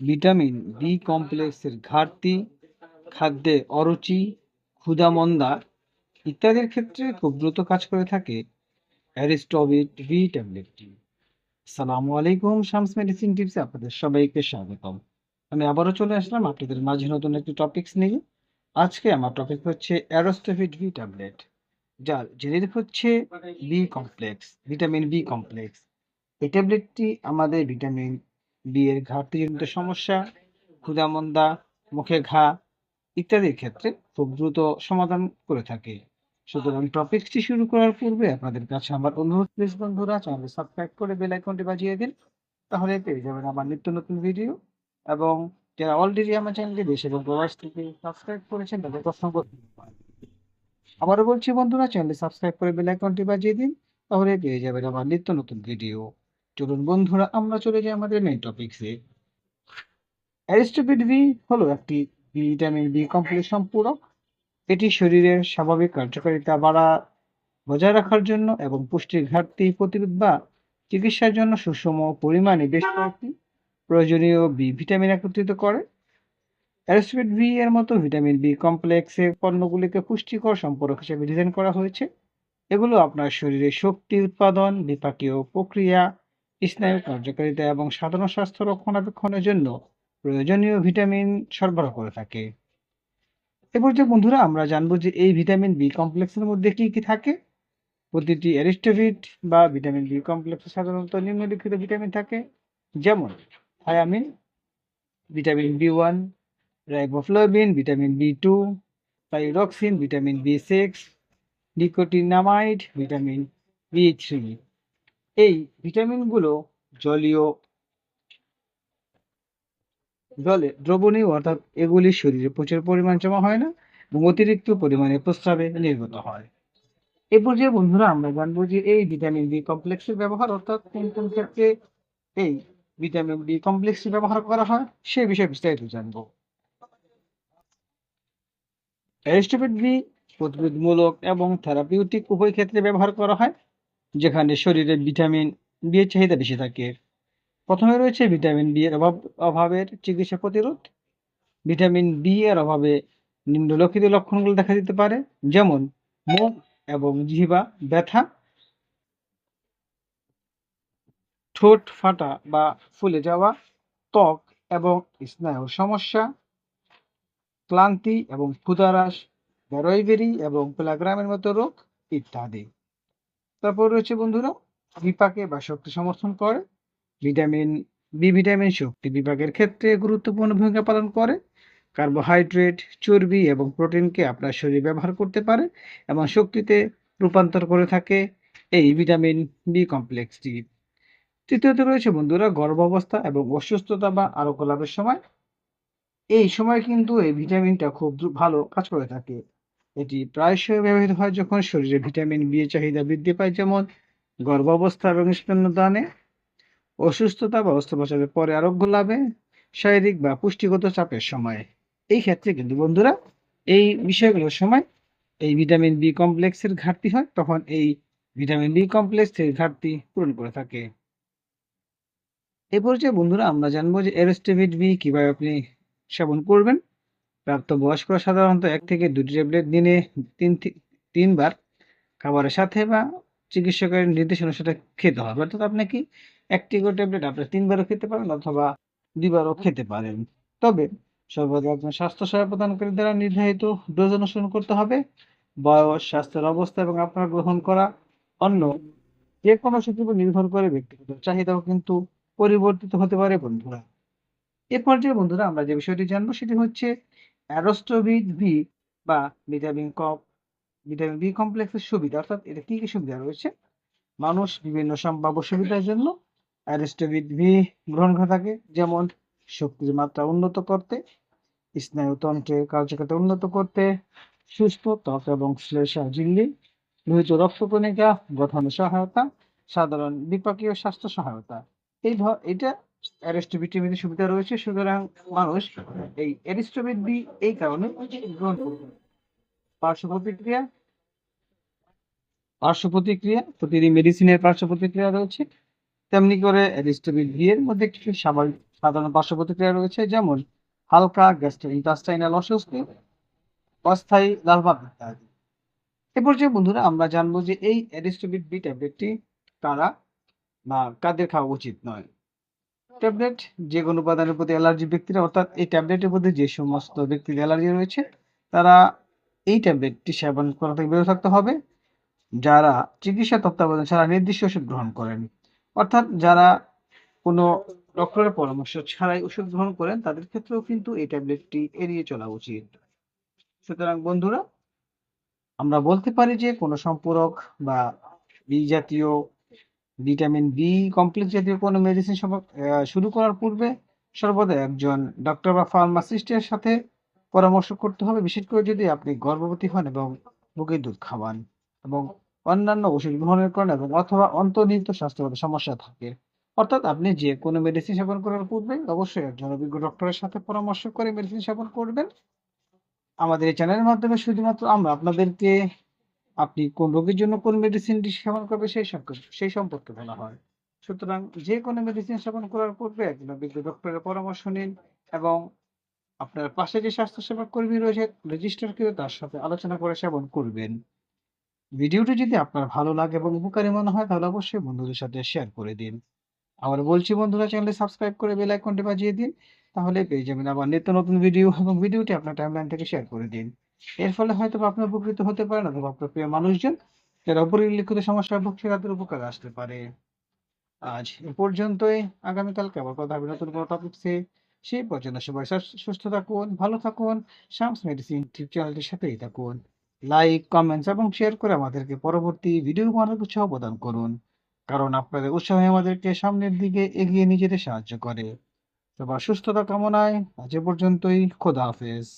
Vitamin B কমপ্লেক্সের ঘাটতি, খাদ্যে অরুচি, ক্ষুধা-মন্দা ইত্যাদির ক্ষেত্রে খুব দ্রুত কাজ করে থাকে অ্যারিস্টোভিট বি ট্যাবলেটটি। আসসালামু আলাইকুম শামস মেডিসিন টিপসে আপনাদের সবাইকে স্বাগতম। আমি আবারও চলে আসলাম আপনাদের মাঝে নতুন একটি টপিকস নিয়ে। আজকে আমার টপিক হচ্ছে অ্যারোস্টোভিট বি ট্যাবলেট যার জেনেরিক হচ্ছে B complex, vitamin B complex. এই ট্যাবলেটটি আমাদের ভিটামিন বি এর ঘাটতিজনিত সমস্যা, ক্ষুধা-মন্দা, মুখে ঘা ইত্যাদির ক্ষেত্রে খুব দ্রুত সমাধান করে থাকে। সুতরাং টপিকসটি শুরু করার পূর্বে আপনাদের কাছে আমার অনুরোধ প্লিজ বন্ধুরা চ্যানেলটি সাবস্ক্রাইব করে বেল আইকনটি বাজিয়ে দিন। তাহলে পেয়ে যাবেন আমার নিত্য নতুন ভিডিও এবং যারা অলরেডি আমার চ্যানেলটি দেশ এবং প্রবাস থেকে সাবস্ক্রাইব করেছেন তাদের ধন্যবাদ। আবারও বলছি বন্ধুরা চ্যানেলটি সাবস্ক্রাইব করে বেল আইকনটি বাজিয়ে দিন তাহলে পেয়ে যাবেন আমার নিত্য নতুন ভিডিও। চলুন বন্ধুরা আমরা চলে যাই আমাদের মেইন টপিকসে। অ্যারিস্টোভিট বি হলো একটি ভিটামিন বি কমপ্লেক্স সম্পূরক। এটি শরীরের স্বাভাবিক কার্যকারিতা বাড়া বজায় রাখার জন্য এবং পুষ্টির ঘাটতি প্রতিরোধ বা চিকিৎসার জন্য সুষম পরিমাণে বেশ কয়েকটি প্রয়োজনীয় বি ভিটামিন একত্রিত করে। অ্যারিস্টোভিট বি এর মতো ভিটামিন বি কমপ্লেক্সের পণ্যগুলিকে পুষ্টিকর সম্পূরক হিসেবে ডিজাইন করা হয়েছে। এগুলো আপনার শরীরে শক্তি উৎপাদন, বিপাকীয় প্রক্রিয়া, স্নায়ু কার্যকারিতা এবং সাধারণ স্বাস্থ্য রক্ষণাবেক্ষণের জন্য প্রয়োজনীয় ভিটামিন সরবরাহ করে থাকে। এ পর্যায়ে বন্ধুরা আমরা জানব যে এই ভিটামিন বি কমপ্লেক্সের মধ্যে কি কি থাকে। প্রতিটি অ্যারিস্টোভিট বা ভিটামিন বি কমপ্লেক্সে সাধারণত নিম্নলিখিত ভিটামিন থাকে যেমন thiamine, vitamin B one, riboflavin, vitamin B two, thyroxine, vitamin B six, nicotinamide, vitamin B three. এই ভিটামিনগুলো জলীয় জলে দ্রবণীয়, অর্থাৎ এগুলি শরীরে প্রচুর পরিমাণ জমা হয় না এবং অতিরিক্ত পরিমাণে প্রস্রাবে নির্গত হয়। এ পর্যায়ে বন্ধুরা আমরা জানব যে এই ভিটামিন বি কমপ্লেক্সের ব্যবহার, অর্থাৎ কোন কোন ক্ষেত্রে এই ভিটামিন বি কমপ্লেক্সটি ব্যবহার করা হয়, সে বিষয়ে বিস্তারিত জানব। অ্যারিস্টোভিট বি প্রতিরোধমূলক এবং থেরাপিউটিক উভয় ক্ষেত্রে ব্যবহার করা হয় যেখানে শরীরে ভিটামিন বি এর চাহিদা বেশি থাকে। প্রথমে রয়েছে ভিটামিন বি এর অভাব অভাবের চিকিৎসা প্রতিরোধ। ভিটামিন বি এর অভাবে নিম্নলিখিত লক্ষণগুলো দেখা দিতে পারে যেমন মুখ এবং জিহ্বা ব্যথা, ঠোঁট ফাটা বা ফুলে যাওয়া, ত্বক এবং স্নায়ুর সমস্যা, ক্লান্তি এবং ক্ষুধাহ্রাস, বেরোয়বেরি এবং পেলাগ্রামের মতো রোগ ইত্যাদি। তারপর রয়েছে বন্ধুরা বিপাকে বা শক্তি সমর্থন করে। ভিটামিন বি ভিটামিন শক্তি বিপাকের ক্ষেত্রে গুরুত্বপূর্ণ ভূমিকা পালন করে। কার্বোহাইড্রেট, চর্বি এবং প্রোটিনকে আপনার শরীর ব্যবহার করতে পারে এবং শক্তিতে রূপান্তর করে থাকে এই ভিটামিন বি কমপ্লেক্সটি। তৃতীয়ত রয়েছে বন্ধুরা গর্ভাবস্থা এবং অসুস্থতা বা আরোগ্য লাভের সময়। এই সময় কিন্তু এই ভিটামিনটা খুব ভালো কাজ করে থাকে। এটি প্রায়শই ব্যবহৃত হয় যখন শরীরে ভিটামিন বি এর চাহিদা বৃদ্ধি পায় যেমন গর্ভাবস্থা এবং স্তন্যদানে, অসুস্থতা বা অস্ত্রোপচারের পরে আরোগ্য লাভে, শারীরিক বা পুষ্টিগত চাপের সময়। এই ক্ষেত্রে কিন্তু বন্ধুরা এই বিষয়গুলোর সময় এই ভিটামিন বি কমপ্লেক্সের ঘাটতি হয় তখন এই ভিটামিন বি কমপ্লেক্স এর ঘাটতি পূরণ করে থাকে। এ পর্যায়ে বন্ধুরা আমরা জানব যে অ্যারিস্টোভিট বি কীভাবে আপনি সেবন করবেন। প্রাপ্তবয়স্করা সাধারণত এক থেকে দুটি ট্যাবলেট দিনে ৩ থে ৩ খাবারের সাথে বা চিকিৎসকের নির্দেশ অনুসারে খেতে হবে। অর্থাৎ আপনি কি ১ টি করে ট্যাবলেট আপনি তিনবারও খেতে পারেন অথবা ২ বারও খেতে পারেন। তবে সর্বদা একজন স্বাস্থ্য সেবা প্রদানকারী দ্বারা নির্ধারিত ডোজ অনুসরণ করতে হবে। বয়স, স্বাস্থ্যের অবস্থা এবং আপনার গ্রহণ করা অন্য যেকোনো কিছুর উপর নির্ভর করে ব্যক্তিগত চাহিদাও কিন্তু পরিবর্তিত হতে পারে বন্ধুরা। এ পর্যায়ে বন্ধুরা আমরা যে বিষয়টি জানব সেটি হচ্ছে অ্যারোস্টোভিট বি বা ভিটামিন কম ভিটামিন বি কমপ্লেক্সের সুবিধা অর্থাৎ এটা কি, কি সুবিধা রয়েছে? মানুষ বিভিন্ন সম্ভাব্য সুবিধার জন্য অ্যারিস্টোভিট বি গ্রহণ করে থাকে যেমন শক্তির মাত্রা উন্নত করতে, স্নায়ুতন্ত্রের কার্যকারিতা উন্নত করতে, সুস্থ ত্বক এবং শ্লেষ্মা ঝিল্লি, লোহিত রক্তকণিকা গঠনে সহায়তা, সাধারণ বিপাকীয় স্বাস্থ্য সহায়তা। এই ধ এটা সুবিধা রয়েছে, সুতরাং মানুষ এই এই কারণে গ্রহণ করবে। পার্শ্ব প্রতিক্রিয়া পার্শ্ব প্রতিক্রিয়া, প্রতিটি মেডিসিনের পার্শ্ব প্রতিক্রিয়া রয়েছে। তেমনি করে এর মধ্যে কিছু স্বাভাবিক সাধারণ পার্শ্ব প্রতিক্রিয়া রয়েছে, যেমন হালকা গ্যাস্ট্রোইন্টেস্টাইনাল অস্বস্তি, অস্থায়ী লালভাব ইত্যাদি এ পর্যায়ে বন্ধুরা, আমরা জানব যে এই অ্যারিস্টোবিট বি ট্যাবলেটটি কারা বা কাদের খাওয়া উচিত নয় ট্যাবলেট, যে কোনো উপাদানের প্রতি অ্যালার্জি ব্যক্তিরা, অর্থাৎ এই ট্যাবলেটের প্রতি যে সমস্ত ব্যক্তির অ্যালার্জি রয়েছে, তারা এই ট্যাবলেটটি সেবন করা থেকে বিরত থাকতে হবে। যারা চিকিৎসা তত্ত্বাবধান ছাড়া নির্দিষ্ট ওষুধ গ্রহণ করেন, অর্থাৎ যারা কোনো ডক্টরের পরামর্শ ছাড়াই ওষুধ গ্রহণ করেন, তাদের ক্ষেত্রেও কিন্তু এই ট্যাবলেটটি এড়িয়ে চলা উচিত। সুতরাং বন্ধুরা, আমরা বলতে পারি যে কোনো সম্পূরক বা বি জাতীয় ভিটামিন বি কমপ্লেক্স জাতীয় কোনো মেডিসিন শুরু করার পূর্বে সর্বদা একজন ডক্টর বা ফার্মাসিস্টের সাথে পরামর্শ করতে হবে। বিশেষ করে যদি আপনি গর্ভবতী হন এবং বুকের দুধ খাওয়ান এবং অন্যান্য ওষুধ গ্রহণের কারণে এবং অথবা অন্তর্নিহিত স্বাস্থ্যগত সমস্যা থাকে। অর্থাৎ আপনি যে কোনো মেডিসিন সেবন করার পূর্বে অবশ্যই একজন অভিজ্ঞ ডক্টরের সাথে পরামর্শ করে মেডিসিন সেবন করবেন। আমাদের এই চ্যানেলের মাধ্যমে শুধুমাত্র আমরা আপনাদেরকে আপনি কোন রোগের জন্য কোন মেডিসিনটি সেবন করবে সেই সম্পর্কে সেই সম্পর্কে বলা হয়। সুতরাং যে কোনো মেডিসিন সেবন করার পূর্বে একজন অভিজ্ঞ ডক্টরের পরামর্শ নিন এবং আপনার পাশে যে স্বাস্থ্যসেবা কর্মী রয়েছে রেজিস্টার করে তার সাথে আলোচনা করে সেবন করবেন। ভিডিওটি যদি আপনার ভালো লাগে এবং উপকারী মনে হয়, তাহলে অবশ্যই বন্ধুদের সাথে শেয়ার করে দিন। আবার বলছি বন্ধুরা চ্যানেলে সাবস্ক্রাইব করে বেল আইকনটি বাজিয়ে দিন, তাহলে পেয়ে যাবেন আবার নিত্য নতুন ভিডিও এবং ভিডিওটি আপনার টাইমলাইন থেকে শেয়ার করে দিন। এর ফলে হয়তো আপনি উপকৃত হতে পারেন অথবা আপনার প্রিয় মানুষজন যারা উপরিলিখিত সমস্যায় ভুগছে তাদের উপকারে আসতে পারে। আজ এ পর্যন্তই। আগামীকালকে আবার কথা হবে নতুন কোনো টপিকসে সেই পর্যন্ত সবাই সুস্থ থাকুন, ভালো থাকুন শামস মেডিসিন ইউটিউব চ্যানেলটির সাথেই থাকুন। লাইক কমেন্টস এবং শেয়ার করে আমাদেরকে পরবর্তী ভিডিও বানানোর উৎসাহ প্রদান করুন। কারণ আপনাদের উৎসাহ আমাদেরকে সামনের দিকে এগিয়ে নিয়ে যেতে সাহায্য করে। সবার সুস্থতা কামনায় আজ পর্যন্তই। খোদা হাফেজ।